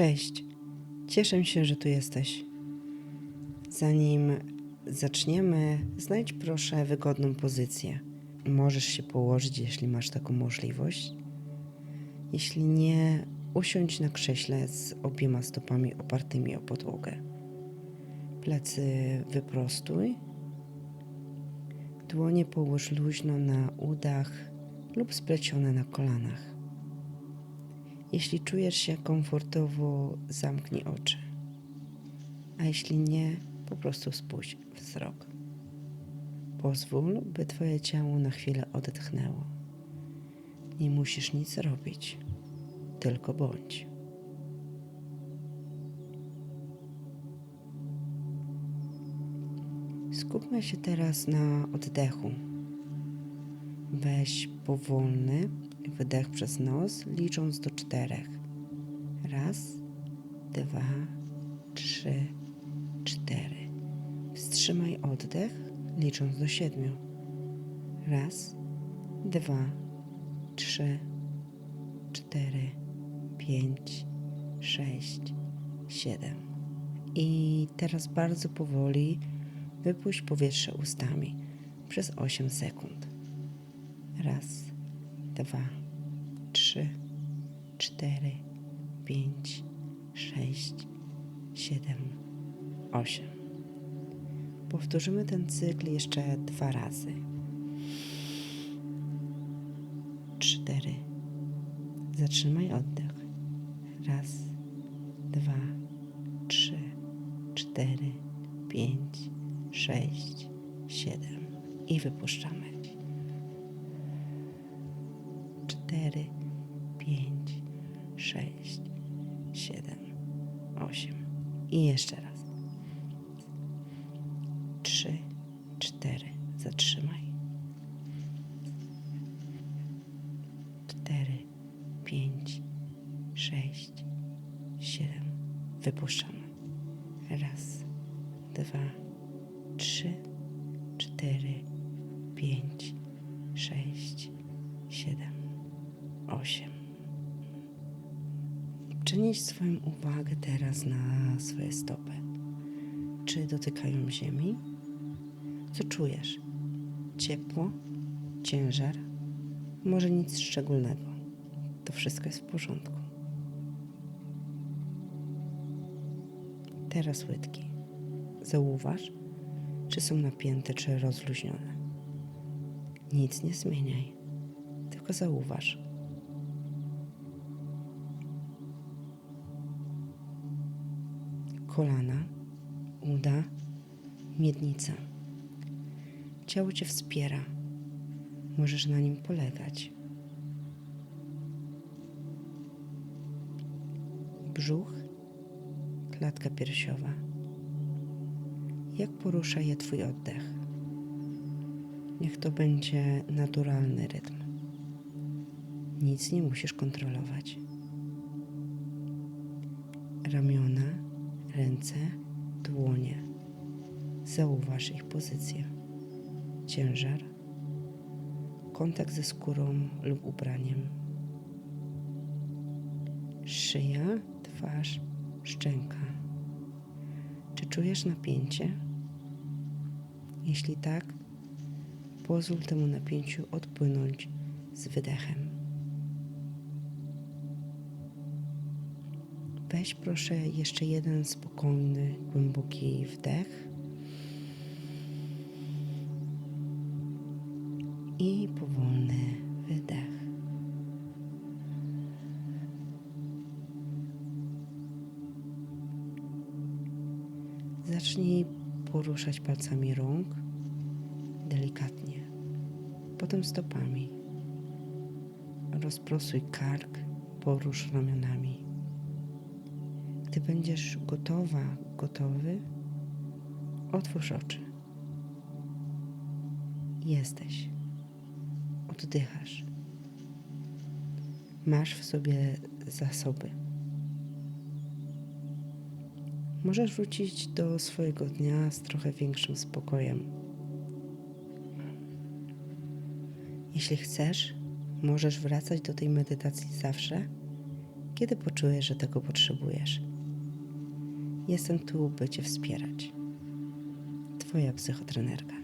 Cześć, cieszę się, że tu jesteś. Zanim zaczniemy, znajdź proszę wygodną pozycję. Możesz się położyć, jeśli masz taką możliwość. Jeśli nie, usiądź na krześle z obiema stopami opartymi o podłogę. Plecy wyprostuj. Dłonie połóż luźno na udach lub splecione na kolanach. Jeśli czujesz się komfortowo, zamknij oczy. A jeśli nie, po prostu spuść wzrok. Pozwól, by Twoje ciało na chwilę odetchnęło. Nie musisz nic robić, tylko bądź. Skupmy się teraz na oddechu. Weź powolny wydech przez nos, licząc do czterech. Raz, dwa, trzy, cztery. Wstrzymaj oddech, licząc do siedmiu. Raz, dwa, trzy, cztery, pięć, sześć, siedem. I teraz bardzo powoli wypuść powietrze ustami przez 8 sekund. Raz, dwa, trzy, cztery, pięć, sześć, siedem, osiem. Powtórzymy ten cykl jeszcze dwa razy. Cztery. Zatrzymaj oddech. Raz, dwa, trzy, cztery, pięć, sześć, siedem. I wypuszczamy. Cztery, pięć, sześć, siedem, osiem. I jeszcze raz. Trzy, cztery. Zatrzymaj. Cztery, pięć, sześć, siedem. Wypuszczamy. Raz, dwa, trzy, cztery, pięć, sześć, 8. Przenieś swoją uwagę teraz na swoje stopy. Czy dotykają ziemi? Co czujesz? Ciepło? Ciężar? Może nic szczególnego. To wszystko jest w porządku. Teraz łydki. Zauważ, czy są napięte, czy rozluźnione. Nic nie zmieniaj, tylko zauważ. Kolana, uda, miednica. Ciało cię wspiera. Możesz na nim polegać. Brzuch, klatka piersiowa. Jak porusza je Twój oddech? Niech to będzie naturalny rytm. Nic nie musisz kontrolować. Ramiona, ręce, dłonie. Zauważ ich pozycję. Ciężar, kontakt ze skórą lub ubraniem. Szyja, twarz, szczęka. Czy czujesz napięcie? Jeśli tak, pozwól temu napięciu odpłynąć z wydechem. Weź proszę jeszcze jeden spokojny, głęboki wdech i powolny wydech. Zacznij poruszać palcami rąk delikatnie, potem stopami. Rozprostuj kark, porusz ramionami. Gdy będziesz gotowa, gotowy, otwórz oczy. Jesteś. Oddychasz. Masz w sobie zasoby. Możesz wrócić do swojego dnia z trochę większym spokojem. Jeśli chcesz, możesz wracać do tej medytacji zawsze, kiedy poczujesz, że tego potrzebujesz. Jestem tu, by Cię wspierać. Twoja psychotrenerka.